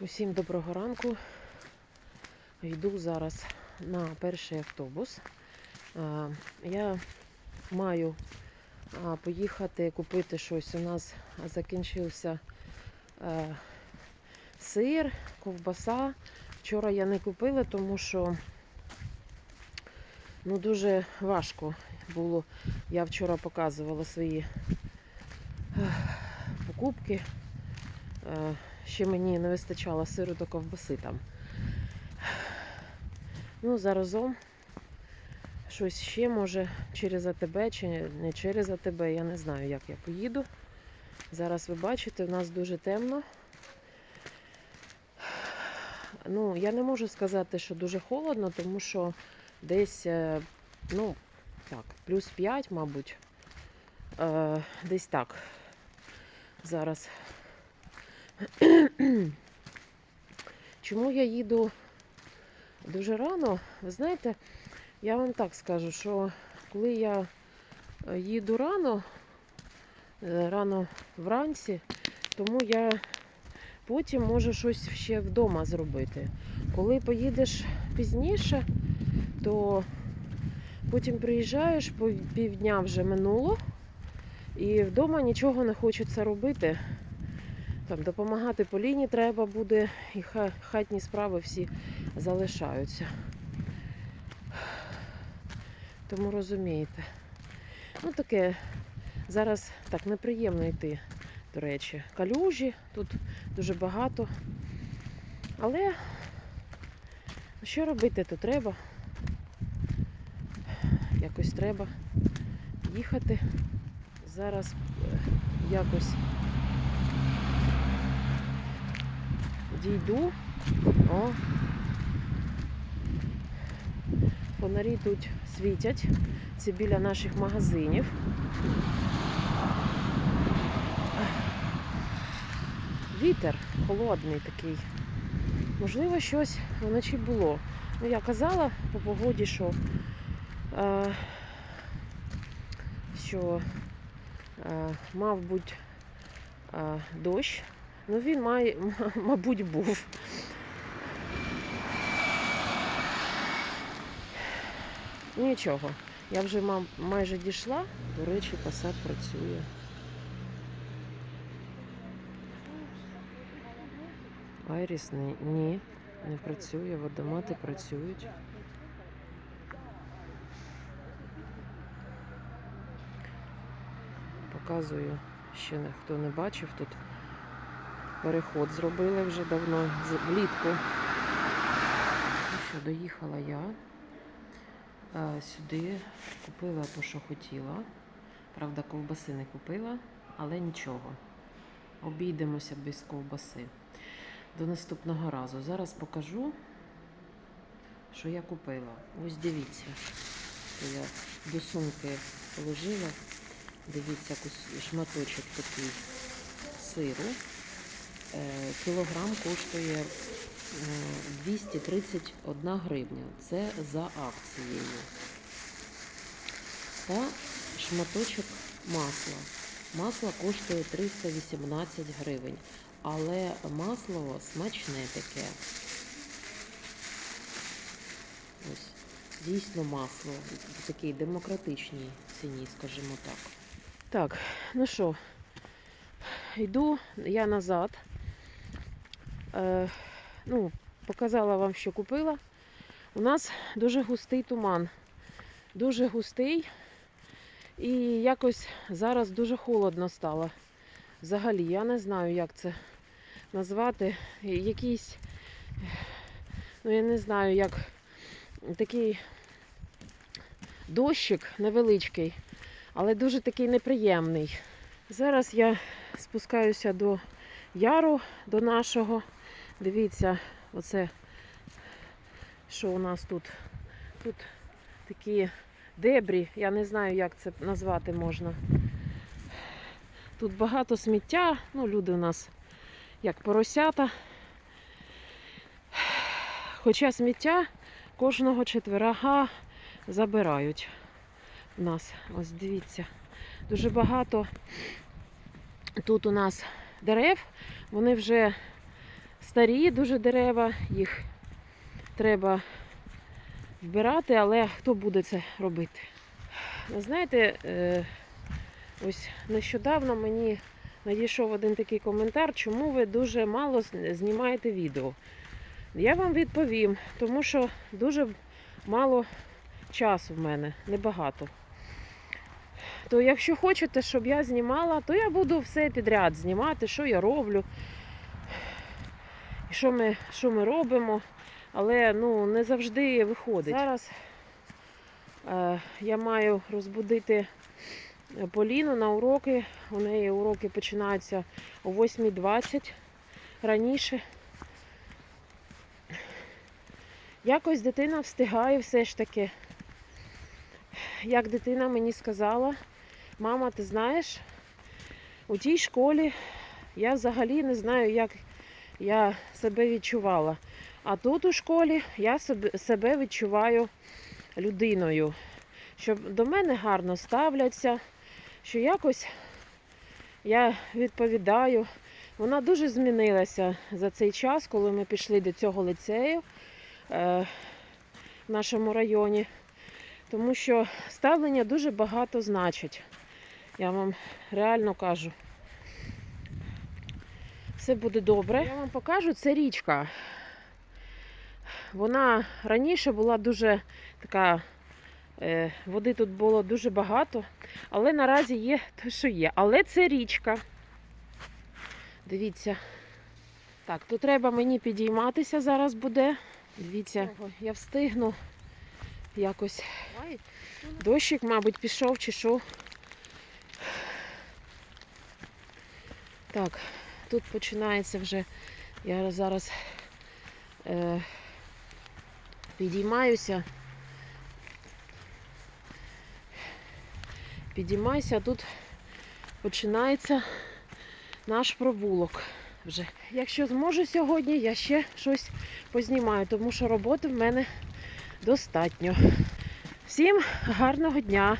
Усім доброго ранку. Йду зараз на перший автобус. Е, Я маю поїхати купити щось. У нас закінчився е, сир, ковбаса. Вчора я не купила, тому що ну, дуже важко було. Я вчора показувала свої е, покупки. Ще мені не вистачало сиру до ковбаси там. Ну, заразом щось ще може через АТБ чи не через АТБ, я не знаю, як я поїду. Зараз ви бачите, у нас дуже темно. Ну, я не можу сказати, що дуже холодно, тому що десь, е, ну, так, плюс 5, мабуть. Е, Десь так. Зараз Чому я їду дуже рано? Ви знаєте, я вам так скажу, що коли я е, їду рано, е, рано вранці, тому я потім можу щось ще вдома зробити. Коли поїдеш пізніше, то потім приїжджаєш, півдня вже минуло, і вдома нічого не хочеться робити. Там допомагати Поліні треба буде, і хатні справи всі залишаються. Тому розумієте. Ну таке, зараз так неприємно йти, до речі. Калюжі, тут дуже багато. Але що робити, то треба. Якось треба їхати. Зараз якось дійду. О. Фонарі тут світять. Це біля наших магазинів. Вітер холодний такий. Можливо, щось вночі було. Ну, я казала по погоді, що, е, що е, мав бути е, дощ. Ну він має, мабуть, був. Нічого. Я вже майже дійшла. До речі, посад працює. Айріс ні, не працює, водомати працюють. Показую, ще хто не бачив тут переход зробили вже давно, влітку. Ну що, доїхала я а, сюди, купила те, що хотіла. Правда, ковбаси не купила, але нічого. Обійдемося без ковбаси. До наступного разу. Зараз покажу, що я купила. Ось дивіться, що я до сумки положила. Дивіться, кус- шматочок такий сиру. Е, Кілограм коштує е, 231 гривня. Це за акцією. Та шматочок масла. Масло коштує 318 гривень. Але масло смачне таке. Ось, дійсно масло. В такій демократичній ціні, скажімо так. Так, ну що, йду я назад. Е, ну, показала вам, що купила. У нас дуже густий туман. Дуже густий. І якось зараз дуже холодно стало. Взагалі, я не знаю, як це назвати. Якийсь, ну я не знаю, як такий дощик невеличкий, але дуже такий неприємний. Зараз я спускаюся до яру, до нашого. Дивіться, оце, що у нас тут. Тут такі дебрі, я не знаю, як це назвати можна. Тут багато сміття, ну, люди у нас як поросята. Хоча сміття кожного четверга забирають у нас. Ось дивіться. Дуже багато тут у нас дерев, вони вже старі дуже дерева, їх треба вбирати, але хто буде це робити? Ви знаєте, е, ось нещодавно мені надійшов один такий коментар, чому ви дуже мало знімаєте відео. Я вам відповім, тому що дуже мало часу в мене, небагато. То якщо хочете, щоб я знімала, то я буду все підряд знімати, що я роблю, і що ми, що ми робимо. Але ну, не завжди виходить. Зараз е, я маю розбудити Поліну на уроки. У неї уроки починаються о 8.20 раніше. Якось дитина встигає все ж таки. Як дитина мені сказала, мама, ти знаєш, у тій школі я взагалі не знаю, як я себе відчувала. А тут у школі я себе- відчуваю людиною, що до мене гарно ставляться, що якось я відповідаю. Вона дуже змінилася за цей час, коли ми пішли до цього ліцею е, в нашому районі, тому що ставлення дуже багато значить. Я вам реально кажу. Все буде добре. Я вам покажу, це річка. Вона раніше була дуже така, е, води тут було дуже багато, але наразі є те, що є. Але це річка. Дивіться. Так, то треба мені підійматися зараз буде. Дивіться, я встигну якось. Дощик, мабуть, пішов чи що. Так, тут починається вже. Я зараз е, підіймаюся. Підіймаюся, а тут починається наш провулок вже. Якщо зможу сьогодні, я ще щось познімаю, тому що роботи в мене достатньо. Всім гарного дня!